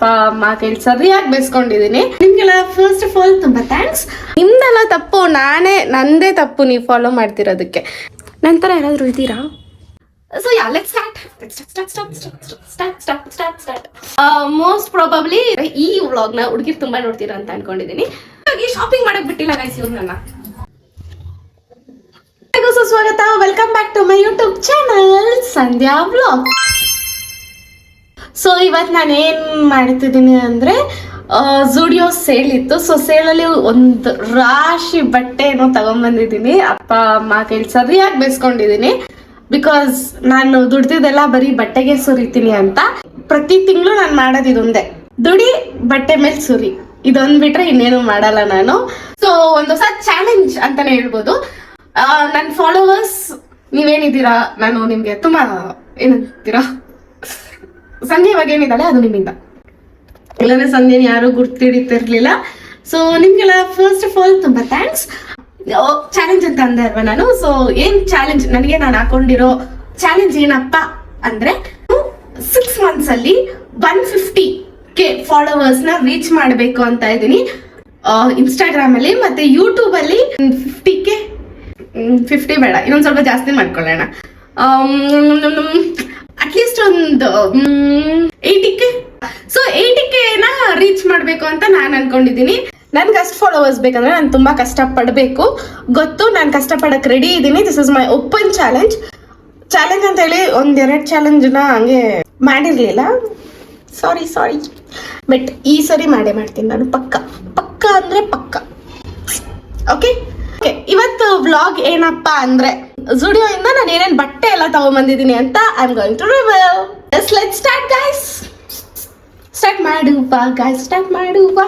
ಅಪ್ಪ, ಅಮ್ಮ ಸರಿಯಾಗಿ ಬೆಸ್ಕೊಂಡಿದ್ದೀನಿ ನಿಮ್ಗೆಲ್ಲ ಫಸ್ಟ್ ಆಫ್ ಆಲ್ ತುಂಬಾ ಥ್ಯಾಂಕ್ಸ್ ನಿಮ್ದೆಲ್ಲ ತಪ್ಪು, ನಾನೇ, ನಂದೇ ತಪ್ಪು ನೀವು ಫಾಲೋ ಮಾಡ್ತಿರೋದಕ್ಕೆ. ನಂತರ ಯಾರಾದರೂ ಇದ್ದೀರಾ? So yeah let start start start start start most probably ಈ ವ್ಲಾಗ್ನ ಹುಡುಗಿರ್ ತುಂಬಾ ನೋಡ್ತೀರಾ ಅಂತ ಅನ್ಕೊಂಡಿದ್ದೀನಿ ಹಾಗಾಗಿ ಶಾಪಿಂಗ್ ಮಾಡಕ್ ಬಿಟ್ಟಿಲ್ಲ ಗೈಸ್ ಇವ್ರನ್ನ. ಸ್ವಾಗತ. Welcome back to my YouTube channel Sandhya vlog so ಇವತ್ತು ನಾನು ಏನು ಮಾಡ್ತಿದ್ದೀನಿ ಅಂದರೆ ಜುಡಿಯೋ ಸೇಲ್ ಇತ್ತು. ಸೊ ಸೇಲಲ್ಲಿ ಒಂದು ರಾಶಿ ಬಟ್ಟೆನೂ ತಗೊಂಬಂದಿದ್ದೀನಿ. ಅಪ್ಪ, ಅಮ್ಮ ಕೇಳಿ ಸರಿಯಾಗಿ ಬೇಯಿಸ್ಕೊಂಡಿದ್ದೀನಿ ಬಿಕಾಸ್ ನಾನು ದುಡ್ದಿದ್ದೆಲ್ಲ ಬರೀ ಬಟ್ಟೆಗೆ ಸುರಿತೀನಿ ಅಂತ. ಪ್ರತಿ ತಿಂಗಳು ನಾನು ಮಾಡೋದು ಇದೊಂದೇ. ದುಡಿ, ಬಟ್ಟೆ ಮೇಲೆ ಸುರಿ. ಇದೊಂದು ಬಿಟ್ರೆ ಇನ್ನೇನು ಮಾಡಲ್ಲ ನಾನು. ಸೊ ಒಂದು ಹೊಸ ಚಾಲೆಂಜ್ ಅಂತಾನೆ ಹೇಳ್ಬೋದು. ನನ್ನ ಫಾಲೋವರ್ಸ್ ನೀವೇನಿದ್ದೀರಾ? ನಾನು ನಿಮಗೆ ತುಂಬಾ ಏನಂತೀರಾ? ಸಂಧ್ಯೆ ಇವಾಗ ಏನಿದ್ದಾಳೆ ಅದು ನಿಮ್ಮಿಂದ. ಇಲ್ಲಾಂದ್ರೆ ಸಂಧ್ಯೆನ ಯಾರು ಗುರ್ತಿಡಿತಿರ್ಲಿಲ್ಲ. ಸೊ ನಿಮ್ಗೆಲ್ಲ ಫಸ್ಟ್ ಆಫ್ ಆಲ್ ತುಂಬಾ ಥ್ಯಾಂಕ್ಸ್ ಚಾಲೆಂಜ್ ಅಂತ ಅಂದೆ ಅಲ್ವಾ ನಾನು? ಸೊ ಏನ್ ಚಾಲೆಂಜ್ ನನಗೆ ನಾನು ಹಾಕೊಂಡಿರೋ ಚಾಲೆಂಜ್ ಏನಪ್ಪ ಅಂದ್ರೆ ಸಿಕ್ಸ್ ಮಂತ್ಸ್ ಅಲ್ಲಿ ಒನ್ ಫಿಫ್ಟಿ ಕೆ ಫಾಲೋವರ್ಸ್ನ ರೀಚ್ ಮಾಡಬೇಕು ಅಂತ ಇದ್ದೀನಿ. ಇನ್ಸ್ಟಾಗ್ರಾಮ್ ಅಲ್ಲಿ ಮತ್ತೆ ಯೂಟ್ಯೂಬ್ ಅಲ್ಲಿ ಫಿಫ್ಟಿ ಕೆ ಫಿಫ್ಟಿ ಬೇಡ. ಇನ್ನೊಂದ್ ಸ್ವಲ್ಪ ಜಾಸ್ತಿ ಮಾಡ್ಕೊಳ್ಳೋಣ. ಅಟ್ಲೀಸ್ಟ್ ಒಂದು ಕೆ ಸೊ ಏಯ್ಟಿ ನ ರೀಚ್ ಮಾಡಬೇಕು ಅಂತ ನಾನು ಅನ್ಕೊಂಡಿದ್ದೀನಿ ನನ್ಗೆ ಅಷ್ಟು ಫಾಲೋವರ್ಸ್ ಬೇಕಂದ್ರೆ ನಾನು ತುಂಬಾ ಕಷ್ಟ ಪಡಬೇಕು ಗೊತ್ತು, ನಾನು ಕಷ್ಟಪಡಕ್ ರೆಡಿ ಇದ್ದೀನಿ this is my open challenge challenge ಅಂತ ಹೇಳಿ ಒಂದೆರಡು ಚಾಲೆಂಜ್ನ ಹಂಗೆ ಮಾಡಿರ್ಲಿಲ್ಲ. ಸಾರಿ ಸಾರಿ ಬಟ್ ಈ ಸರಿ ಮಾಡೇ ಮಾಡ್ತೀನಿ ನಾನು. ಪಕ್ಕ ಪಕ್ಕ ಅಂದ್ರೆ ಪಕ್ಕ. ಓಕೆ ಓಕೆ ಇವತ್ತು ವ್ಲಾಗ್ ಏನಪ್ಪ ಅಂದ್ರೆ ಜುಡಿಯೋ ಇಂದ ನಾನು ಏನೇನು ಬಟ್ಟೆ ಎಲ್ಲ ತಗೊಂಡ್ಬಂದಿದ್ದೀನಿ ಅಂತ I am going to reveal yes let start guys start ಮಾಡುವ ಗೈಸ್ ಸ್ಟಾರ್ಟ್ ಮಾಡುವ.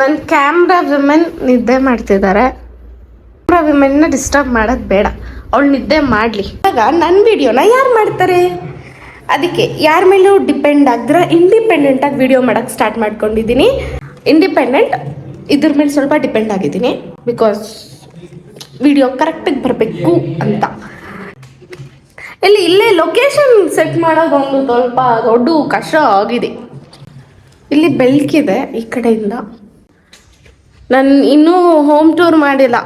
ನನ್ನ ಕ್ಯಾಮ್ರಾ ವಿಮೆನ್ ನಿದ್ದೆ ಮಾಡ್ತಿದ್ದಾರೆ ಕ್ಯಾಮ್ರಾ ವಿಮೆನ್ನ ಡಿಸ್ಟರ್ಬ್ ಮಾಡೋದು ಬೇಡ. ಅವಳು ನಿದ್ದೆ ಮಾಡಲಿ. ಆಗ ನನ್ನ ವಿಡಿಯೋನ ಯಾರು ಮಾಡ್ತಾರೆ? ಅದಕ್ಕೆ ಯಾರ ಮೇಲೂ ಡಿಪೆಂಡ್ ಆಗಿದ್ರೆ ಇಂಡಿಪೆಂಡೆಂಟಾಗಿ ವಿಡಿಯೋ ಮಾಡೋಕ್ಕೆ ಸ್ಟಾರ್ಟ್ ಮಾಡ್ಕೊಂಡಿದ್ದೀನಿ. ಇಂಡಿಪೆಂಡೆಂಟ್ ಇದ್ರ ಮೇಲೆ ಸ್ವಲ್ಪ ಡಿಪೆಂಡ್ ಆಗಿದ್ದೀನಿ. ಬಿಕಾಸ್ ವಿಡಿಯೋ ಕರೆಕ್ಟಾಗಿ ಬರಬೇಕು ಅಂತ. ಇಲ್ಲಿ ಇಲ್ಲೇ ಲೊಕೇಶನ್ ಸೆಟ್ ಮಾಡೋದೊಂದು ಸ್ವಲ್ಪ ದೊಡ್ಡ ಕಷ್ಟ ಆಗಿದೆ. ಇಲ್ಲಿ ಬೆಳಕಿದೆ ಈ ಕಡೆಯಿಂದ. ನಾನು ಇನ್ನೂ ಹೋಮ್ ಟೂರ್ ಮಾಡಿಲ್ಲ.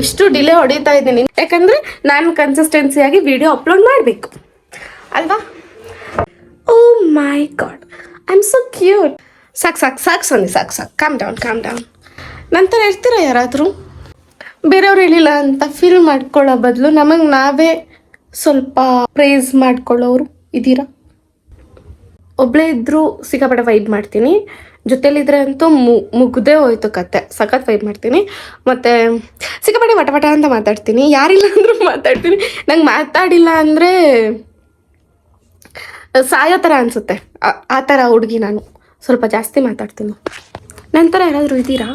ಎಷ್ಟು ಡಿಲೇ ಹೊಡಿತಾ ಇದ್ದೀನಿ. ಯಾಕಂದ್ರೆ ನಾನು ಕನ್ಸಿಸ್ಟೆನ್ಸಿಯಾಗಿ ವಿಡಿಯೋ ಅಪ್ಲೋಡ್ ಮಾಡಬೇಕು. ಅಲ್ವಾ? ಓ my god I am so cute ಸಾಕು ಸಾಕು ಸಾಕು ಸೊನ್ನೆ, ಸಾಕು ಸಾಕು. ಕಾಮ್ ಡೌನ್ ಕಾಮ್ ಡೌನ್ ನಂತರ ಇರ್ತೀರಾ ಯಾರಾದರೂ? ಬೇರೆಯವ್ರು ಹೇಳಿಲ್ಲ ಅಂತ ಫೀಲ್ ಮಾಡ್ಕೊಳ್ಳೋ ಬದಲು ನಮಗೆ ನಾವೇ ಸ್ವಲ್ಪ ಪ್ರೈಸ್ ಮಾಡ್ಕೊಳ್ಳೋರು ಇದ್ದೀರಾ? ಒಬ್ಬಳೇ ಇದ್ದರೂ ಸಿಕ್ಕಾಪಟ್ಟೆ ವೈಬ್ ಮಾಡ್ತೀನಿ. ಜೊತೆಲಿದ್ರೆ ಅಂತೂ ಮು, ಮುಗ್ದೇ ಹೋಯ್ತು ಕತೆ. ಸಖತ್ ವೈಬ್ ಮಾಡ್ತೀನಿ. ಮತ್ತು ಸಿಕ್ಕಾಪಟ್ಟೆ ವಟವಟ ವಟ ಅಂತ ಮಾತಾಡ್ತೀನಿ. ಯಾರಿಲ್ಲ ಅಂದರೂ ಮಾತಾಡ್ತೀನಿ. ನಂಗೆ ಮಾತಾಡಿಲ್ಲ ಅಂದರೆ ಸಾಯೋ ಥರ ಅನಿಸುತ್ತೆ. ಆ ಥರ ಹುಡುಗಿ ನಾನು. ಸ್ವಲ್ಪ ಜಾಸ್ತಿ ಮಾತಾಡ್ತೀನಿ. ನಂತರ ಯಾರಾದರೂ ಇದ್ದೀರಾ?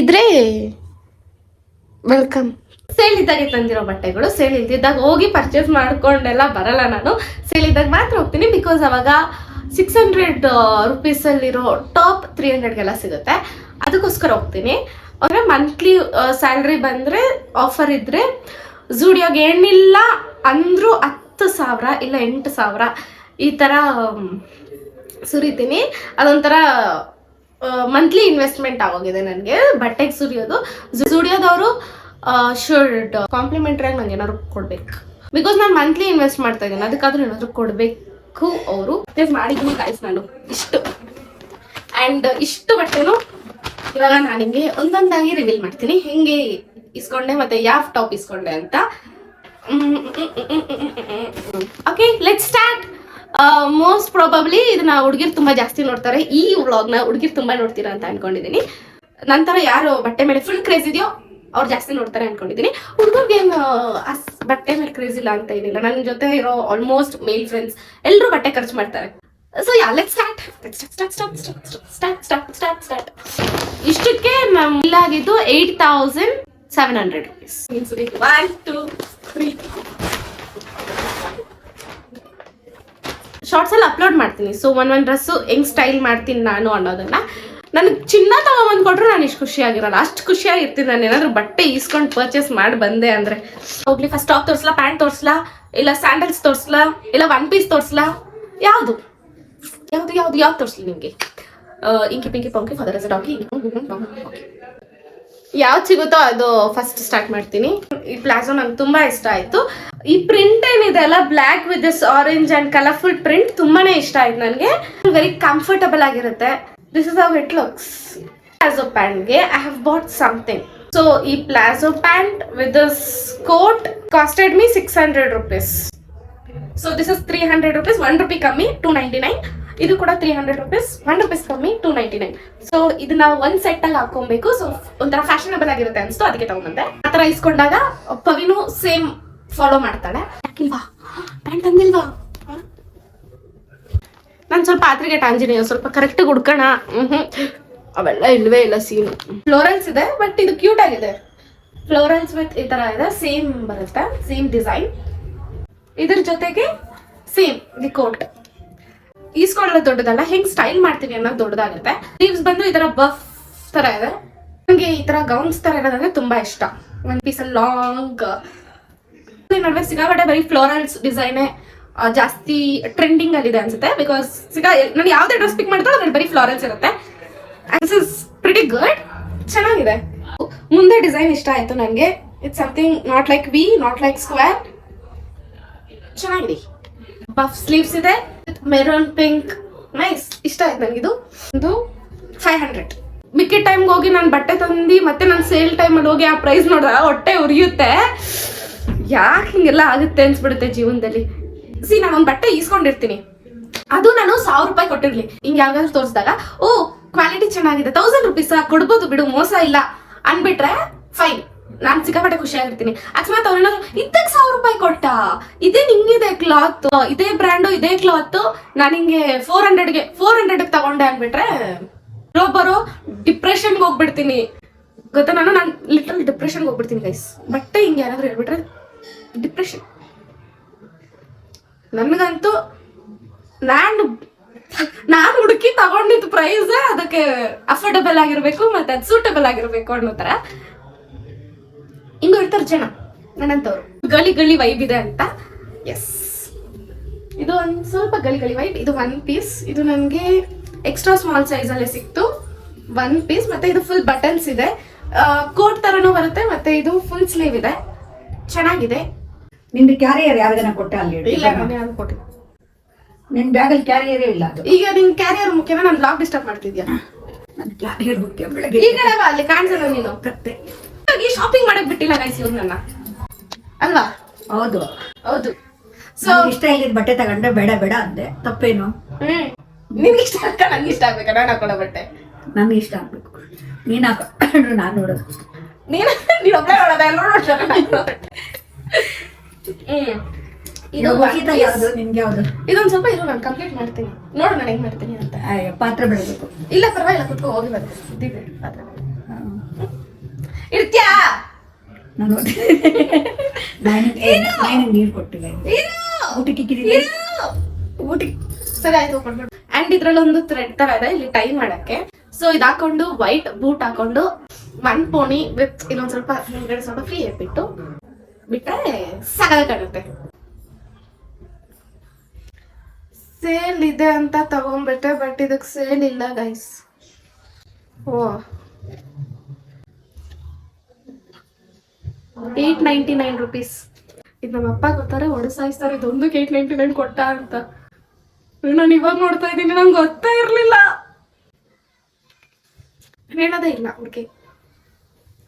ಇದ್ರೆ ವೆಲ್ಕಮ್ ಸೇಲ್ ಇದ್ದಾಗ ತಂದಿರೋ ಬಟ್ಟೆಗಳು ಸೇಲ್ ಇಲ್ದಿದ್ದಾಗ ಹೋಗಿ ಪರ್ಚೇಸ್ ಮಾಡ್ಕೊಂಡೆಲ್ಲ ಬರಲ್ಲ ನಾನು. ಸೇಲ್ ಇದ್ದಾಗ ಮಾತ್ರ ಹೋಗ್ತೀನಿ ಬಿಕಾಸ್ ಅವಾಗ ಸಿಕ್ಸ್ ಹಂಡ್ರೆಡ್ ರುಪೀಸಲ್ಲಿರೋ ಟಾಪ್ ತ್ರೀ ಹಂಡ್ರೆಡ್ಗೆಲ್ಲ ಸಿಗುತ್ತೆ. ಅದಕ್ಕೋಸ್ಕರ ಹೋಗ್ತೀನಿ. ಅಂದರೆ ಮಂತ್ಲಿ ಸ್ಯಾಲ್ರಿ ಬಂದರೆ ಆಫರ್ ಇದ್ದರೆ ಝೂಡಿಯೋಗೆ ಏನಿಲ್ಲ ಅಂದರೂ ಹತ್ತು ಸಾವಿರ ಇಲ್ಲ ಎಂಟು ಸಾವಿರ ಈ ಥರ ಸುರಿತೀನಿ. ಅದೊಂಥರ ಮಂತ್ಲಿ ಇನ್ವೆಸ್ಟ್ಮೆಂಟ್ ಆಗೋಗಿದೆ ನನಗೆ. ಬಟ್ಟೆಗೆ ಸುರಿಯೋದು. ಸುರಿಯೋದವರು ಶರ್ಟ್ ಕಾಂಪ್ಲಿಮೆಂಟ್ರಿ ಆಗಿ ನಂಗೆ ಏನಾದ್ರು ಕೊಡ್ಬೇಕು. ಬಿಕಾಸ್ ನಾನು ಮಂತ್ಲಿ ಇನ್ವೆಸ್ಟ್ ಮಾಡ್ತಾ ಇದ್ದೀನಿ, ಅದಕ್ಕಾದ್ರೂ ಏನಾದ್ರು ಕೊಡಬೇಕು ಅವರು. ಮಾಡಿದ್ದೀನಿ ಕಾಯ್ಸ್ ನಾನು. ಇಷ್ಟು. ಆ್ಯಂಡ್ ಇಷ್ಟು ಬಟ್ಟೆನು ಇವಾಗ ನಾನು ನಿಮಗೆ ಒಂದೊಂದಾಗಿ ರಿವೀಲ್ ಮಾಡ್ತೀನಿ. ಹೆಂಗೆ ಇಸ್ಕೊಂಡೆ ಮತ್ತೆ ಯಾವ ಟಾಪ್ ಇಸ್ಕೊಂಡೆ ಅಂತ. Okay let start most probably ಇದನ್ನ ಹುಡುಗಿರ್ ತುಂಬಾ ಜಾಸ್ತಿ ನೋಡ್ತಾರೆ. ಈ ವ್ಲಾಗ್ನ ಹುಡುಗಿರ್ ತುಂಬಾ ನೋಡ್ತೀರಾ ಅಂತ ಅನ್ಕೊಂಡಿದ್ದೀನಿ ನಂತರ ಯಾರು ಬಟ್ಟೆ ಮೇಲೆ ಫುಲ್ ಕ್ರೇಜ್ ಇದೆಯೋ ಅವ್ರು ಜಾಸ್ತಿ ನೋಡ್ತಾರೆ ಅನ್ಕೊಂಡಿದ್ದೀನಿ ಹುಡುಗರ್ಗೆ ಅಸ್ ಬಟ್ಟೆ ಮೇಲೆ ಕ್ರೇಜ್ ಇಲ್ಲ ಅಂತ ಏನಿಲ್ಲ. ನನ್ನ ಜೊತೆ ಇರೋ ಆಲ್ಮೋಸ್ಟ್ ಮೇಲ್ ಫ್ರೆಂಡ್ಸ್ ಎಲ್ಲರೂ ಬಟ್ಟೆ ಖರ್ಚು ಮಾಡ್ತಾರೆ. So let start start start start start ಇಷ್ಟಕ್ಕೆ ನಮ್ ಆಗಿದ್ದು eight thousand seven hundred rupees one two three shorts ಎಲ್ಲ ಅಪ್ಲೋಡ್ ಮಾಡ್ತೀನಿ. ಸೊ ಒನ್ ಒನ್ ಡ್ರೆಸ್ಸು ಹೆಂಗ್ ಸ್ಟೈಲ್ ಮಾಡ್ತೀನಿ ನಾನು ಅನ್ನೋದನ್ನ. ನನಗೆ ಚಿನ್ನ ತಗೊಂಬಂದು ಕೊಟ್ರು ನಾನು ಇಷ್ಟು ಖುಷಿಯಾಗಿರಲ್ಲ ಅಷ್ಟು ಖುಷಿಯಾಗಿರ್ತೀನಿ ನಾನು ಏನಾದರೂ ಬಟ್ಟೆ ಈಸ್ಕೊಂಡು ಪರ್ಚೇಸ್ ಮಾಡಿ ಬಂದೆ ಅಂದ್ರೆ. ಹೋಗ್ಲಿ ಫಸ್ಟ್ ಟಾಪ್ ತೋರಿಸ್ಲಾ ಪ್ಯಾಂಟ್ ತೋರಿಸ್ಲಾ, ಇಲ್ಲ ಸ್ಯಾಂಡಲ್ಸ್ ತೋರಿಸ್ಲಾ, ಇಲ್ಲ ಒನ್ ಪೀಸ್ ತೋರಿಸ್ಲಾ, ಯಾವುದು? ಯಾವ್ದು ಯಾವ್ದು ಯಾವ್ದು ತೋರಿಸ್ಲಿ ನಿಮಗೆ? Inky pinky ponky father doggy ಯಾವ್ದು ಸಿಗುತ್ತೋ ಅದು ಫಸ್ಟ್ ಸ್ಟಾರ್ಟ್ ಮಾಡ್ತೀನಿ. ಈ ಪ್ಲಾಜೋ ನಂಗೆ ತುಂಬಾ ಇಷ್ಟ ಆಯ್ತು. ಈ ಪ್ರಿಂಟ್ ಏನಿದೆ ಅಲ್ಲ black with this orange and colourful print ತುಂಬಾನೇ ಇಷ್ಟ ಆಯ್ತು ನನಗೆ. ವೆರಿ ಕಂಫರ್ಟಬಲ್ ಆಗಿರುತ್ತೆ. This is how it looks palazzo ಪ್ಯಾಂಟ್ಗೆ I have bought something so ಈ palazzo pant with this coat costed me six hundred rupees so this is three hundred rupees one rupee ಕಮ್ಮಿ two ninety nine ಇದು ಕೂಡ three hundred rupees one rupees ಕಮ್ಮಿ two ninety nine so ಇದನ್ನ ಒಂದ್ set ಅಲ್ಲಿ ಹಾಕೊಬೇಕು so ಒಂಥರ fashionable ಆಗಿರುತ್ತೆ ಅನ್ಸ್ತು, ಅದಕ್ಕೆ ತಗೊಂಡೆ ಆ ತರ ಇಸ್ಕೊಂಡಾಗ ಪವಿನು ಸೇಮ್ ಫಾಲೋ ಮಾಡ್ತಾಳೆ. ಯಾಕಿಲ್ವಾ? ಪ್ಯಾಂಟ್ ತಂದಿಲ್ವಾ? ನಾನು ಸ್ವಲ್ಪ ಆತ್ರಿಗೆ ಆಂಜನೇಯ ಸ್ವಲ್ಪ ಕರೆಕ್ಟ್ ಹುಡ್ಕೋಣ ಅವೆಲ್ಲ ಇಲ್ವೇ ಇಲ್ಲ ಸೀನ್ ಫ್ಲೋರೆನ್ಸ್ ಇದೆ ಬಟ್ ಇದು ಕ್ಯೂಟ್ ಆಗಿದೆ. ಫ್ಲೋರೆನ್ಸ್ ವಿತ್ ಈ ತರ ಇದೆ ಸೇಮ್ ಬರುತ್ತೆ ಸೇಮ್ ಡಿಸೈನ್ ಇದ್ರ ಜೊತೆಗೆ ಸೇಮ್ ದಿ ಕೋಟ್ ಈಸ್ಕೊಳ್ಳೋದು ದೊಡ್ಡದಲ್ಲ, ಹೆಂಗ್ ಸ್ಟೈಲ್ ಮಾಡ್ತೀವಿ ಅನ್ನೋದು ದೊಡ್ಡದಾಗುತ್ತೆ. ಸ್ಲೀವ್ಸ್ ಬಂದು ಈ ತರ ಬಫ್ ತರ ಇದೆ. ನನಗೆ ಈ ತರ ಗೌನ್ಸ್ ತರ ಇರೋದಂದ್ರೆ ತುಂಬಾ ಇಷ್ಟ. ಒಂದ್ ಪೀಸ್ ಲಾಂಗ್ ನಡುವೆ ಸಿಗಾಬಟ್ಟೆ ಬರೀ ಫ್ಲೋರಲ್ಸ್ ಡಿಸೈನೇ ಜಾಸ್ತಿ ಟ್ರೆಂಡಿಂಗ್ ಅಲ್ಲಿ ಅನ್ಸುತ್ತೆ. ಬಿಕಾಸ್ ಸಿಗಾ, ನಾನು ಯಾವ್ದೇ ಡ್ರೆಸ್ ಪಿಕ್ ಮಾಡ್ತಾರೋ ಅದ್ರಲ್ಲಿ ಬರೀ ಫ್ಲೋರಲ್ಸ್ ಇರುತ್ತೆ. ಇಸ್ ಪ್ರಿಟಿ ಗುಡ್ ಚೆನ್ನಾಗಿದೆ. ಮುಂದೆ ಡಿಸೈನ್ ಇಷ್ಟ ಆಯ್ತು ನನಗೆ. It's something not like V not like square ಚೆನ್ನಾಗಿದೆ. ಬಫ್ ಸ್ಲೀವ್ಸ್ ಇದೆ. Maroon pink. ನೈಸ್. ಇಷ್ಟ ಆಯ್ತು ನನಗಿದು ಇದು. ಫೈವ್ ಹಂಡ್ರೆಡ್ ಮಿಕ್ಕಿ ಟೈಮ್ಗೆ ಹೋಗಿ ನಾನು ಬಟ್ಟೆ ತಂದು ಮತ್ತೆ ನಾನು ಸೇಲ್ ಟೈಮಲ್ಲಿ ಹೋಗಿ ಆ ಪ್ರೈಸ್ ನೋಡಿದಾಗ ಹೊಟ್ಟೆ ಉರಿಯುತ್ತೆ. ಯಾಕೆ ಹಿಂಗೆಲ್ಲ ಆಗುತ್ತೆ ಅನ್ಸ್ಬಿಡುತ್ತೆ ಜೀವನದಲ್ಲಿ. ಸಿ ಒಂದು ಬಟ್ಟೆ ಈಸ್ಕೊಂಡಿರ್ತೀನಿ. ಅದು ನಾನು ಸಾವಿರ ರೂಪಾಯಿ ಕೊಟ್ಟಿರ್ಲಿ. ಹಿಂಗೆ ಯಾವಾಗಾದ್ರೂ ತೋರಿಸಿದಾಗ, ಓ ಕ್ವಾಲಿಟಿ ಚೆನ್ನಾಗಿದೆ. ತೌಸಂಡ್ ರುಪೀಸ್ ಕೊಡ್ಬೋದು ಬಿಡು, ಮೋಸ ಇಲ್ಲ. ಅನ್ಬಿಟ್ರೆ ಫೈನ್ ನಾನ್ ಸಿಕ್ಕಾಪಟ್ಟೆ ಖುಷಿಯಾಗಿರ್ತೀನಿ. ಅಕಸ್ಮಾತ್ ಅವ್ರೇನಾದ್ರು ಇದಕ್ಕೆ ಸಾವಿರ ರೂಪಾಯಿ ಕೊಟ್ಟ? ಇದೇ ನಿಂಗಿದೆ ಕ್ಲಾತ್ ಇದೇ ಬ್ರ್ಯಾಂಡು ಇದೇ ಕ್ಲಾತ್ ನಾನು ಹಿಂಗೆ ಫೋರ್ ಹಂಡ್ರೆಡ್ಗೆ ಫೋರ್ ಹಂಡ್ರೆಡ್ ತಗೊಂಡೆ ಅನ್ಬಿಟ್ರೆ ಒಬ್ಬರು ಡಿಪ್ರೆಷನ್ಗೆ ಹೋಗ್ಬಿಡ್ತೀನಿ. ಗೊತ್ತಾ ನಾನು? ನಾನು ಲಿಟ್ರಲ್ ಡಿಪ್ರೆಷನ್ಗೆ ಹೋಗ್ಬಿಡ್ತೀನಿ ಗೈಸ್ ಬಟ್ಟೆ ಹಿಂಗೆ ಯಾರಾದ್ರೂ ಹೇಳ್ಬಿಟ್ರೆ ಡಿಪ್ರೆಷನ್ ನನಗಂತೂ ನಾನು ನಾನು ಹುಡುಕಿ ತಗೊಂಡಿದ್ದು ಪ್ರೈಸ್ ಅದಕ್ಕೆ ಅಫೋರ್ಡಬಲ್ ಆಗಿರ್ಬೇಕು, ಮತ್ತೆ ಅದು ಸೂಟಬಲ್ ಆಗಿರ್ಬೇಕು ಅನ್ನೋ ತರ ಹಿಂಗೂ ಇರ್ತಾರೆ ಜನ ನನ್ನಂತವ್ರು. ಗಳಿ ಗಳಿ ವೈಬ್ ಇದೆ ಅಂತ. ಎಸ್ ಇದು ಒಂದು ಸ್ವಲ್ಪ ಗಳಿ ಗಳಿ ವೈಬ್ ಇದು ಒನ್ ಪೀಸ್ ಇದು ನನಗೆ ಎಕ್ಸ್ಟ್ರಾ ಸ್ಮಾಲ್ ಸೈಜಲ್ಲೇ ಸಿಕ್ತು. ಒನ್ ಪೀಸ್ ಮತ್ತೆ ಇದು ಫುಲ್ ಬಟನ್ಸ್ ಇದೆ. ಕೋಟ್ ತರನೂ ಬರುತ್ತೆ ಮತ್ತೆ ಇದು ಫುಲ್ ಸ್ಲೀವ್ ಇದೆ. ಚೆನ್ನಾಗಿದೆ. ನಿಮ್ದು ಕ್ಯಾರಿಯರ್ ಯಾವ್ದನ್ನ ಕೊಟ್ಟೆ ಅಲ್ಲಿ. ಇಲ್ಲ ನಾನೇ ನಿಮ್ ಬ್ಯಾಗ್ ಅಲ್ಲಿ ಕ್ಯಾರಿಯರ್ ಇಲ್ಲ ಅದು? ಈಗ ನಿನ್ ಕ್ಯಾರಿಯರ್ ಮುಖ್ಯ ನಾನು ಬ್ಲಾಗ್ ಡಿಸ್ಟರ್ಬ್ ಮಾಡ್ತಿದ್ಯಾ? ನನ್ನ ಕ್ಯಾರಿಯರ್ ಮುಖ್ಯ ಬೆಳಗ್ಗೆ ಈ ಕಡೆ ಬಾ, ಅಲ್ಲಿ ಕಾಣಿಸಲ್ಲ ನೀನು? ಕತ್ತೆ. ಶಾಪಿಂಗ್ ಮಾಡಕ್ ಬಿಟ್ಟಿಲ್ಲ ಗೈಸ್ ಇವ್ರು ನನ್ನ. ಅಲ್ವಾ? ಹೌದು. ಹೌದು. ಸೊ ನಂಗೆ ಇಷ್ಟ ಇಲ್ಲಿದ್ ಬಟ್ಟೆ ತಗೊಂಡೆ ಬೇಡ ಬೇಡ ಅಂದೆ. ತಪ್ಪೇನು? ಹ್ಮ್. ನಿನ್ಗೆ ಇಷ್ಟ ಆಗ್ತ ನಂಗೆ ಇಷ್ಟ ಆಗ್ಬೇಕಾ? ನಾನು ಹಾಕೊಳ್ಳೋ ಬಟ್ಟೆ. ನನಗೆ ಇಷ್ಟ ಆಗ್ಬೇಕು. ನೀನ್ ಹಾಕೊಂಡ್ರು ನಾನ್ ನೋಡೋದು. ನೀನು ನೀನ್ ಒಬ್ಬ ನೋಡೋದ? ಎಲ್ಲರೂ ನೋಡ್ತಾರೆ ಹ್ಮ್. ಇದು piece. ಯಾವ್ದು? ನಿನ್ಗೆ ಯಾವ್ದು? ಇದೊಂದ್ ಸ್ವಲ್ಪ ಇರು ನಾನು ಕಂಪ್ಲೀಟ್ ಮಾಡ್ತೀನಿ. ನೋಡು ನಾನು ಹೆಂಗ್ ಮಾಡ್ತೀನಿ ಅಂತ. ಅಯ್ಯೋ, ಪಾತ್ರೆ ಬೆಳಬೇಕು ಇಲ್ಲ ಪರವಾಗಿಲ್ಲ ಕುತ್ಕೊ ಹೋಗಿ ಬರ್ತೀನಿ ಪಾತ್ರೆ. ಇರ್ತ್ಯಾ? ನಾನು ನಾನು ನೀರು ಕೊಟ್ಟಿಲ್ಲ ಊಟಕ್ಕೆ ಇಕ್ಕಿದ್ದೀನಿ. ಊಟಕ್ಕೆ ಸರಿ ಆಯ್ತು ಅಂಡ್ ಇದ್ರಲ್ಲಿ ಒಂದು ಥ್ರೆಡ್ ತರ ಇದೆ ಇಲ್ಲಿ ಟೈ ಮಾಡಕ್ಕೆ. ಸೊ ಇದು ಹಾಕೊಂಡು ವೈಟ್ ಬೂಟ್ ಹಾಕೊಂಡು ಒನ್ ಪೋಣಿ ವಿತ್ ಇನ್ನೊಂದ್ ಸ್ವಲ್ಪ ಹಿಂದ್ಗಡೆ ಸ್ವಲ್ಪ ಫ್ರೀ ಬಿಟ್ಟು ಬಿಟ್ಟರೆ ಸಗದ ಕಾಣುತ್ತೆ ಸೇಲ್ ಇದೆ ಅಂತ ತಗೊಂಡ್ಬಿಟ್ಟೆ ಬಟ್ ಇದಕ್ಕೆ ಸೇಲ್ ಇಲ್ಲ ಗೈಸ್ ಓ. ಏಟ್ ನೈಂಟಿ ನೈನ್ ರುಪೀಸ್ ಇದು ನಮ್ಮ ಅಪ್ಪ ಗೊತ್ತಾರೆ ಹೊಡೆಸಾಯಿಸ್ತಾರೆ ಇದೊಂದಕ್ಕೆ ಏಟ್ ನೈಂಟಿ ನೈನ್ ಕೊಟ್ಟ ಅಂತ. ನಾನು ಇವಾಗ ನೋಡ್ತಾ ಇದ್ದೀನಿ, ನಂಗೆ ಗೊತ್ತೇ ಇರಲಿಲ್ಲ. ಹೇಳೋದೇ ಇಲ್ಲ ಅವ್ರಿಗೆ.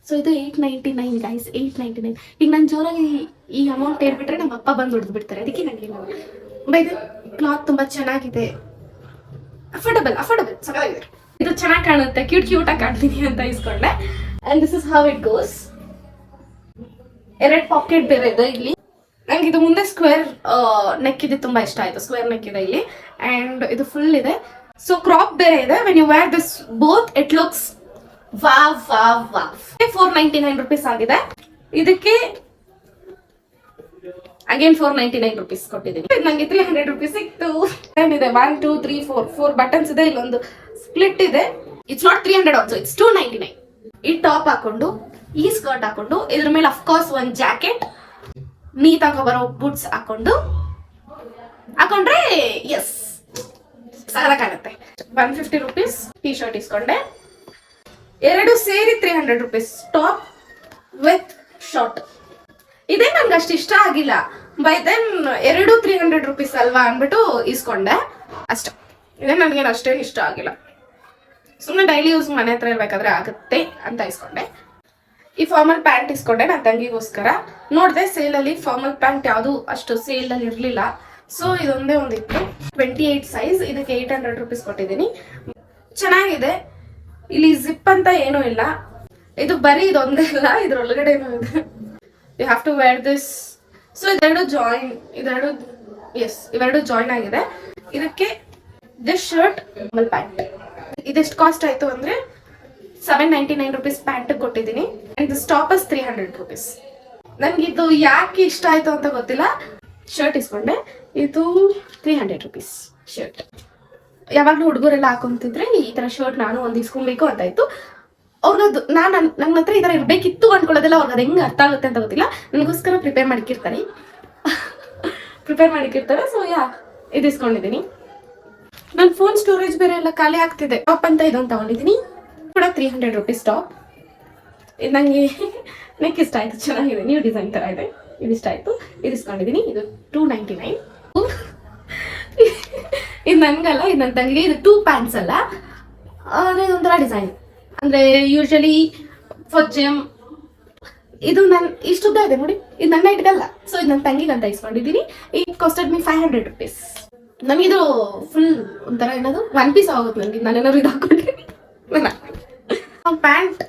ಸೊ ಇದು eight ninety nine guys eight ninety nine ಈಗ ನಾನು ಜೋರಾಗಿ ಈ ಅಮೌಂಟ್ ಹೇಳ್ಬಿಟ್ರೆ ನಮ್ಮ ಅಪ್ಪ ಬಂದು ಹೊಡೆದು ಬಿಡ್ತಾರೆ. ಅದಕ್ಕೆ ನನಗೆ ಬೈದು ಕ್ಲಾತ್ ತುಂಬ ಚೆನ್ನಾಗಿದೆ. ಅಫೋರ್ಡಬಲ್ ಅಫೋರ್ಡಬಲ್ ಚೆನ್ನಾಗಿದೆ ಇದು ಚೆನ್ನಾಗಿ ಕಾಣುತ್ತೆ. ಕ್ಯೂಟ್ ಕ್ಯೂಟಾಗಿ ಕಾಣ್ತೀನಿ ಅಂತ ಇಸ್ಕೊಂಡೆ. And this is how it goes ಎರಡು ಪಾಕೆಟ್ ಬೇರೆ ಇದೆ ಇಲ್ಲಿ. ನಂಗೆ ಇದು ಮುಂದೆ ಸ್ಕ್ವೇರ್ ನೆಕ್ ಇದೆ ತುಂಬಾ ಇಷ್ಟ ಆಯ್ತು. ಸ್ಕ್ವೇರ್ ನೆಕ್ ಇದೆ ಇಲ್ಲಿ. ಅಂಡ್ ಇದು ಫುಲ್ ಇದೆ. ಸೊ ಕ್ರಾಪ್ ಬೇರೆ ಇದೆ. When you wear this both it looks wow ವಾ ವಾ ಫೋರ್ ನೈಂಟಿ ನೈನ್ ರುಪೀಸ್ ಆಗಿದೆ. ಇದಕ್ಕೆ again four ninety nine rupees ಕೊಟ್ಟಿದ್ದೀನಿ. ನಂಗೆ ತ್ರೀ ಹಂಡ್ರೆಡ್ ರುಪೀಸ್ ಸಿಕ್ತು. ಇದೆ. One two three four four buttons ಇದೆ. ಇಲ್ಲೊಂದು ಸ್ಪ್ಲಿಟ್ ಇದೆ. It's not three hundred also it's two ninety nine ಈ ಟಾಪ್ ಹಾಕೊಂಡು ಈ ಸ್ಕರ್ಟ್ ಹಾಕೊಂಡು, ಇದ್ರ ಮೇಲೆ ಅಫ್ಕೋರ್ಸ್ ಒಂದ್ ಜಾಕೆಟ್ ನೀ ತಗೋ ಬರೋ ಬೂಟ್ಸ್ ಹಾಕೊಂಡು, ಹಾಕೊಂಡ್ರೆ ಎಸ್ ಕಾಣುತ್ತೆ. One fifty rupees T shirt ಇಸ್ಕೊಂಡೆ. ಎರಡು ಸೇರಿ three hundred rupees top with short ಇದೇ ನಂಗೆ ಅಷ್ಟು ಇಷ್ಟ ಆಗಿಲ್ಲ. ಬೈ ದೆನ್ ಎರಡು ತ್ರೀ ಹಂಡ್ರೆಡ್ ರುಪೀಸ್ ಅಲ್ವಾ ಅಂದ್ಬಿಟ್ಟು ಇಸ್ಕೊಂಡೆ. ಅಷ್ಟ. ಇದೇ ನನಗೇನು ಅಷ್ಟೇನು ಇಷ್ಟ ಆಗಿಲ್ಲ. ಸುಮ್ಮನೆ ಡೈಲಿ ಯೂಸ್ ಮನೆ ಹತ್ರ ಇರ್ಬೇಕಾದ್ರೆ ಆಗುತ್ತೆ ಅಂತ ಇಸ್ಕೊಂಡೆ. ಈ ಫಾರ್ಮಲ್ ಪ್ಯಾಂಟ್ ಇಸ್ಕೊಂಡೆ ನನ್ನ ತಂಗಿಗೋಸ್ಕರ. ನೋಡಿದೆ ಸೇಲಲ್ಲಿ ಫಾರ್ಮಲ್ ಪ್ಯಾಂಟ್ ಯಾವುದು ಅಷ್ಟು ಸೇಲಲ್ಲಿ ಇರಲಿಲ್ಲ. ಸೊ ಇದೊಂದೇ ಒಂದಿತ್ತು. ಟ್ವೆಂಟಿ ಏಯ್ಟ್ ಸೈಜ್ ಇದಕ್ಕೆ ಏಯ್ಟ್ ಹಂಡ್ರೆಡ್ ರುಪೀಸ್ ಕೊಟ್ಟಿದ್ದೀನಿ. ಚೆನ್ನಾಗಿದೆ. ಇಲ್ಲಿ ಜಿಪ್ ಅಂತ ಏನೂ ಇಲ್ಲ. ಇದು ಬರೀ ಇದೊಂದೇ ಇಲ್ಲ ಇದ್ರೊಳಗಡೆ ಇದೆ. You have to wear this so ಇದೆರಡು ಜಾಯಿನ್ ಇದೆರಡು ಎಸ್ ಇವೆರಡು ಜಾಯಿನ್ ಆಗಿದೆ. ಇದಕ್ಕೆ ದಿಸ್ ಶರ್ಟ್ ಪ್ಯಾಂಟ್ ಇದೆಷ್ಟು ಕಾಸ್ಟ್ ಆಯ್ತು ಅಂದ್ರೆ seven ninety nine rupees pant ಕೊಟ್ಟಿದ್ದೀನಿ and this tops three hundred rupees ನನಗಿದು ಯಾಕೆ ಇಷ್ಟ ಆಯ್ತು ಅಂತ ಗೊತ್ತಿಲ್ಲ. ಶರ್ಟ್ ಇಸ್ಕೊಂಡೆ. ಇದು ತ್ರೀ ಹಂಡ್ರೆಡ್ ರುಪೀಸ್ ಶರ್ಟ್ ಯಾವಾಗಲೂ ಹುಡುಗರೆಲ್ಲ ಹಾಕೊಂತಿದ್ರೆ ಈ ತರ ಶರ್ಟ್ ನಾನು ಒಂದು ಇಸ್ಕೊಬೇಕು ಅಂತ ಇತ್ತು ಅವ್ರದ್ದು ನಾನು ನನ್ನ ಹತ್ರ ಈ ಥರ ಇರಬೇಕಿತ್ತು ಅನ್ಕೊಳ್ಳೋದೆಲ್ಲ ಅವ್ರಿಗೆ ಅದು ಹೆಂಗೆ ಅರ್ಥ ಆಗುತ್ತೆ ಅಂತ ಗೊತ್ತಿಲ್ಲ. ನನಗೋಸ್ಕರ ಪ್ರಿಪೇರ್ ಮಾಡಿಕ್ಕಿರ್ತಾರೆ. ಪ್ರಿಪೇರ್ ಮಾಡಿಕ್ಕಿರ್ತಾರೆ. ಸೊ ಯಾ ಇದು ಇಸ್ಕೊಂಡಿದ್ದೀನಿ ನನ್ನ ಫೋನ್ ಸ್ಟೋರೇಜ್ ಬೇರೆ ಎಲ್ಲ ಖಾಲಿ ಆಗ್ತಿದೆ. ಟಾಪ್ ಅಂತ ಇದೊಂದು ತಗೊಂಡಿದ್ದೀನಿ. ಕೂಡ ತ್ರೀ ಹಂಡ್ರೆಡ್ ರುಪೀಸ್ ಟಾಪ್ ಇದು ನನಗೆ ನೆಕ್ ಇಷ್ಟ ಆಯಿತು, ಚೆನ್ನಾಗಿದೆ. ನ್ಯೂ ಡಿಸೈನ್ ಥರ ಇದೆ. ಇದು ಇಷ್ಟ ಆಯಿತು. ಇದು ಇಸ್ಕೊಂಡಿದ್ದೀನಿ ಇದು ಟೂ ನೈಂಟಿ ನೈನ್ ಇದು ನನಗಲ್ಲ, ಇದು ನನ್ನ ತಂಗಿಗೆ. ಇದು ಟೂ ಪ್ಯಾಂಟ್ಸ್ ಅಲ್ಲ. ಇದೊಂಥರ ಡಿಸೈನ್ ಅಂದರೆ ಯೂಶಲಿ ಫಾರ್ ಜಿಮ್ ಇದು ನನ್ನ ಇಷ್ಟುದ್ದ ಇದೆ ನೋಡಿ. ಇದು ನನ್ನ ಇಟ್ಕಲ್ಲ ಸೊ ಇದು ನನ್ನ ತಂಗಿಗೆ ಅಂತ ಇಸ್ಕೊಂಡಿದ್ದೀನಿ it costed me five hundred rupees ನಮಗಿದು full ಒಂಥರ ಏನದು? ಒನ್ ಪೀಸ್ ಆಗುತ್ತೆ ನನಗೆ ನಾನೇನಾದ್ರು ಇದು ಹಾಕೊಂಡ್ರೆ ಪ್ಯಾಂಟ್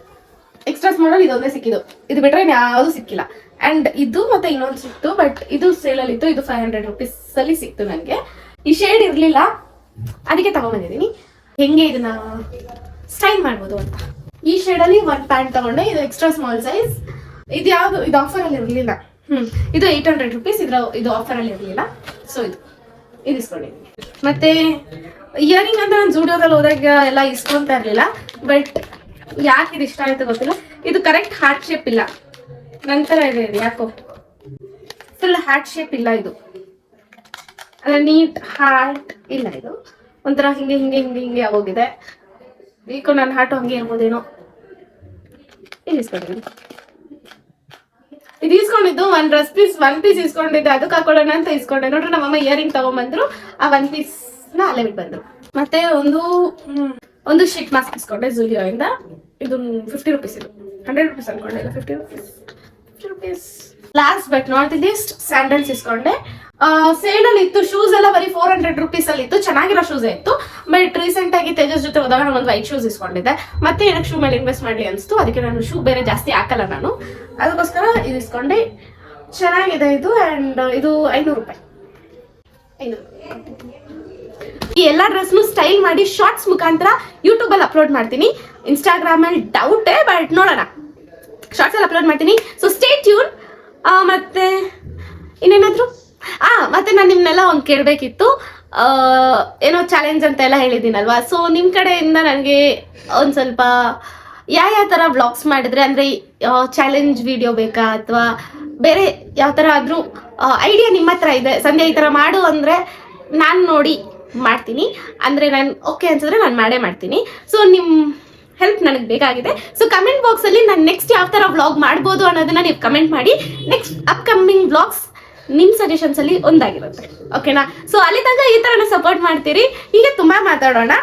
ಎಕ್ಸ್ಟ್ರಾ ಸ್ಮಾಲ್ ಇದೊಂದೇ ಸಿಕ್ಕಿದ್ದು. ಇದು ಬಿಟ್ರೆ ಯಾವುದು ಸಿಕ್ಕಿಲ್ಲ. ಅಂಡ್ ಇದು ಮತ್ತೆ ಇನ್ನೊಂದು ಸಿಕ್ತು ಬಟ್ ಇದು ಸೇಲಲ್ಲಿ ಇತ್ತು, ಇದು ಫೈವ್ ಹಂಡ್ರೆಡ್ ರುಪೀಸ್ ಅಲ್ಲಿ ಸಿಕ್ತು ನನಗೆ ಈ ಶೇಡ್ ಇರಲಿಲ್ಲ. ಅದಕ್ಕೆ ತಗೊಂಡ್ಬಂದಿದ್ದೀನಿ ಹೆಂಗೆ ಇದನ್ನ ಸ್ಟೈಲ್ ಮಾಡ್ಬೋದು ಅಂತ. ಈ ಶೇಡಲ್ಲಿ ಒಂದು ಪ್ಯಾಂಟ್ ತಗೊಂಡೆ, ಇದು ಎಕ್ಸ್ಟ್ರಾ ಸ್ಮಾಲ್ ಸೈಜ್ ಇದು ಯಾವುದು, ಇದು ಆಫರಲ್ಲಿ ಇರಲಿಲ್ಲ. ಹ್ಮ್, ಇದು ಏಯ್ಟ್ ಹಂಡ್ರೆಡ್ ರುಪೀಸ್ ಇದ್ರ, ಇದು ಆಫರಲ್ಲಿ ಇರಲಿಲ್ಲ. ಸೊ ಇದು ಇಸ್ಕೊಂಡಿದ್ದೀನಿ ಮತ್ತೆ ಇಯರಿಂಗ್ ಅಂತ ನಾನು ಜೂಡಿಯೋದಲ್ಲಿ ಹೋದಾಗ ಎಲ್ಲ ಇಸ್ಕೊಂತ ಇರಲಿಲ್ಲ ಬಟ್ ಯಾಕೆ ಇದು ಇಷ್ಟ ಆಯ್ತು ಗೊತ್ತಿಲ್ಲ? ಇದು ಕರೆಕ್ಟ್ ಹಾರ್ಟ್ ಶೇಪ್ ಇಲ್ಲ. ನಂತರ ಇದೆ ಯಾಕೋ? ಫುಲ್ ಹಾರ್ಟ್ ಶೇಪ್ ಇಲ್ಲ ಇದು. ಅಂದ್ರೆ ನೀಟ್ ಹಾರ್ಟ್ ಇಲ್ಲ ಇದು. ಒಂಥರ ಹಿಂಗೆ ಹಿಂಗೆ ಹಿಂಗೆ ಹಿಂಗೆ ಆಗೋಗಿದೆ. ಈಗ ನನ್ನ ಹಾರ್ಟ್ ಹಂಗೆ ಇರ್ಬೋದೇನೋ. ಇಲ್ಲಿ ಇದು ಇಸ್ಕೊಂಡಿದ್ದು one dress piece one piece ಇಸ್ಕೊಂಡಿದ್ದೆ. ಅದಕ್ಕೆ ಹಾಕೊಳ್ಳೋಣ ಅಂತ ಇಸ್ಕೊಂಡೆ. ನೋಡ್ರಿ, ನಮ್ಮಮ್ಮ ಇಯರಿಂಗ್ ತಗೊಂಬಂದ್ರು. ಆ ಒನ್ ಪೀಸ್ನ ಅಲ್ಲೇ ಬಿಟ್ಟು ಬಂದ್ರು ಮತ್ತೆ ಒಂದು ಒಂದು ಶೀಟ್ ಮಾಸ್ಕ್ ಇಸ್ಕೊಂಡೆ ಝುಲಿಯೋ ಇಂದ. ಇದು ಫಿಫ್ಟಿ ರುಪೀಸ್ ಇದು. ಹಂಡ್ರೆಡ್ ರುಪೀಸ್ ಅನ್ಕೊಂಡೆ ಇಲ್ಲ fifty rupees rupees last but not least sandals ಇಸ್ಕೊಂಡೆ. Sale ಅಲ್ಲಿ ಇತ್ತು ಶೂಸ್ ಎಲ್ಲ ಬರೀ ಫೋರ್ ಹಂಡ್ರೆಡ್ ರುಪೀಸ್ ಅಲ್ಲಿ ಇತ್ತು. ಚೆನ್ನಾಗಿರೋ ಶೂಸ್ ಇತ್ತು. ಬಟ್ ರೀಸೆಂಟ್ ಆಗಿ ತೇಜಸ್ ಜೊತೆ ಹೋದಾಗ ನಾನು ಒಂದು ವೈಟ್ ಶೂಸ್ ಇಸ್ಕೊಂಡಿದ್ದೆ. ಮತ್ತೆ ಏನಕ್ಕೆ ಶೂ ಮೇಲೆ ಇನ್ವೆಸ್ಟ್ ಮಾಡ್ಲಿ ಅನಿಸ್ತು. ಅದಕ್ಕೆ ನಾನು ಶೂ ಬೇರೆ ಜಾಸ್ತಿ ಹಾಕಲ್ಲ ನಾನು. ಅದಕ್ಕೋಸ್ಕರ ಇದು ಇಸ್ಕೊಂಡೆ. ಚೆನ್ನಾಗಿದೆ ಇದು. ಅಂಡ್ ಇದು ಐನೂರು ರೂಪಾಯಿ. ಐನೂರು. ಈ ಎಲ್ಲ ಡ್ರೆಸ್ನು ಸ್ಟೈಲ್ ಮಾಡಿ ಶಾರ್ಟ್ಸ್ ಮುಖಾಂತರ ಯೂಟ್ಯೂಬಲ್ಲಿ ಅಪ್ಲೋಡ್ ಮಾಡ್ತೀನಿ. ಇನ್ಸ್ಟಾಗ್ರಾಮಲ್ಲಿ ಡೌಟೇ ಬಟ್ ನೋಡೋಣ. ಶಾರ್ಟ್ಸ್ ಅಲ್ಲಿ ಅಪ್ಲೋಡ್ ಮಾಡ್ತೀನಿ. ಸೊ ಸ್ಟೇ ಟ್ಯೂನ್ ಮತ್ತೆ ಇನ್ನೇನಾದರೂ? ಆ, ಮತ್ತೆ ನಾನು ನಿಮ್ಮನ್ನೆಲ್ಲ ಒಂದು ಕೇಳಬೇಕಿತ್ತು. ಏನೋ ಚಾಲೆಂಜ್ ಅಂತ ಎಲ್ಲ ಹೇಳಿದ್ದೀನಲ್ವಾ? ಸೊ ನಿಮ್ಮ ಕಡೆಯಿಂದ ನನಗೆ ಒಂದು ಸ್ವಲ್ಪ ಯಾವ ಯಾವ ಥರ ವ್ಲಾಗ್ಸ್ ಮಾಡಿದ್ರೆ, ಅಂದರೆ ಚಾಲೆಂಜ್ ವಿಡಿಯೋ ಬೇಕಾ? ಅಥವಾ ಬೇರೆ ಯಾವ ಥರ ಆದರೂ ಐಡಿಯಾ ನಿಮ್ಮ ಹತ್ರ ಇದೆ. ಸಂಜೆ ಈ ಥರ ಮಾಡು ಅಂದರೆ ನಾನು ನೋಡಿ ಮಾಡ್ತೀನಿ. ಅಂದರೆ ನಾನು ಓಕೆ ಅನ್ಸಿದ್ರೆ ನಾನು ಮಾಡೇ ಮಾಡ್ತೀನಿ. ಸೊ ನಿಮ್ಮ ಹೆಲ್ಪ್ ನನಗೆ ಬೇಕಾಗಿದೆ. ಸೊ ಕಮೆಂಟ್ ಬಾಕ್ಸಲ್ಲಿ ನಾನು ನೆಕ್ಸ್ಟ್ ಯಾವ ಥರ ವ್ಲಾಗ್ ಮಾಡ್ಬೋದು ಅನ್ನೋದನ್ನ ನೀವು ಕಮೆಂಟ್ ಮಾಡಿ. ನೆಕ್ಸ್ಟ್ ಅಪ್ಕಮಿಂಗ್ ವ್ಲಾಗ್ಸ್ ನಿಮ್ಮ ಸಜೆಷನ್ಸಲ್ಲಿ ಒಂದಾಗಿರುತ್ತೆ. ಓಕೆನಾ ಸೊ ಅಲ್ಲಿ ತನಕ ಈ ಥರನ ಸಪೋರ್ಟ್ ಮಾಡ್ತೀರಿ. ಹೀಗೆ ತುಂಬಾ ಮಾತಾಡೋಣ.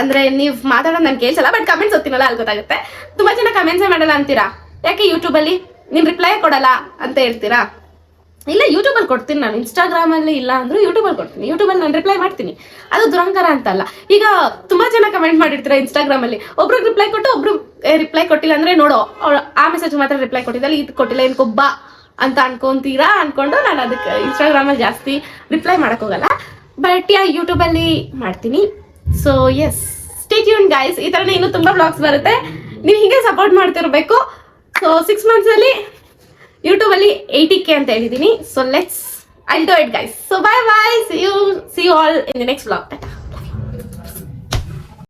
ಅಂದರೆ ನೀವು ಮಾತಾಡೋದು ನಾನು ಕೇಳಿಸಲ್ಲ ಬಟ್ ಕಮೆಂಟ್ಸ್ ಓದ್ತೀನಲ್ಲ, ಅಲ್ಲಿ ಗೊತ್ತಾಗುತ್ತೆ. ತುಂಬಾ ಜನ ಕಮೆಂಟ್ಸೇ ಮಾಡಲ್ಲ ಅಂತೀರಾ? ಯಾಕೆ ಯೂಟ್ಯೂಬಲ್ಲಿ ನಿಮ್ಮ ರಿಪ್ಲೈ ಕೊಡಲ್ಲ ಅಂತ ಹೇಳ್ತೀರಾ? ಇಲ್ಲ ಯೂಟ್ಯೂಬಲ್ಲಿ ಕೊಡ್ತೀನಿ ನಾನು. ಇನ್ಸ್ಟಾಗ್ರಾಮಲ್ಲಿ ಇಲ್ಲ ಅಂದ್ರೂ ಯೂಟ್ಯೂಬಲ್ಲಿ ಕೊಡ್ತೀನಿ. ಯೂಟ್ಯೂಬಲ್ಲಿ ನಾನು ರಿಪ್ಲೈ ಮಾಡ್ತೀನಿ. ಅದು ದುರಂಕಾರ ಅಂತಲ್ಲ. ಈಗ ತುಂಬಾ ಜನ ಕಮೆಂಟ್ ಮಾಡಿರ್ತಾರೆ ಇನ್ಸ್ಟಾಗ್ರಾಮಲ್ಲಿ ಒಬ್ರು ರಿಪ್ಲೈ ಕೊಟ್ಟು ಒಬ್ರು ರಿಪ್ಲೈ ಕೊಟ್ಟಿಲ್ಲ ಅಂದ್ರೆ ನೋಡೋ ಆ ಮೆಸೇಜ್ ಮಾತ್ರ ರಿಪ್ಲೈ ಕೊಟ್ಟಿದ್ದಲ್ಲ ಇದು ಕೊಟ್ಟಿಲ್ಲ, ಏನು ಕೊಬ್ಬ ಅಂತ ಅನ್ಕೊಂತೀರಾ ಅನ್ಕೊಂಡು ನಾನು ಅದಕ್ಕೆ ಇನ್ಸ್ಟಾಗ್ರಾಮಲ್ಲಿ ಜಾಸ್ತಿ ರಿಪ್ಲೈ ಮಾಡೋಕ್ಕೋಗಲ್ಲ ಬಟ್ ಯಾ ಯೂಟ್ಯೂಬಲ್ಲಿ ಮಾಡ್ತೀನಿ. ಸೊ ಎಸ್ ಸ್ಟೇಟ್ಯೂನ್ ಗೈಸ್ ಈ ಥರನೇ ಇನ್ನೂ ತುಂಬ ಬ್ಲಾಗ್ಸ್ ಬರುತ್ತೆ. ನೀವು ಹೀಗೆ ಸಪೋರ್ಟ್ ಮಾಡ್ತಿರ್ಬೇಕು. ಸೊ ಸಿಕ್ಸ್ ಮಂತ್ಸಲ್ಲಿ ಯೂಟ್ಯೂಬಲ್ಲಿ ಏಯ್ಟಿ ಕೆ ಅಂತ ಹೇಳಿದೀನಿ. So let's I do it guys so bye bye see you see you all in the next blog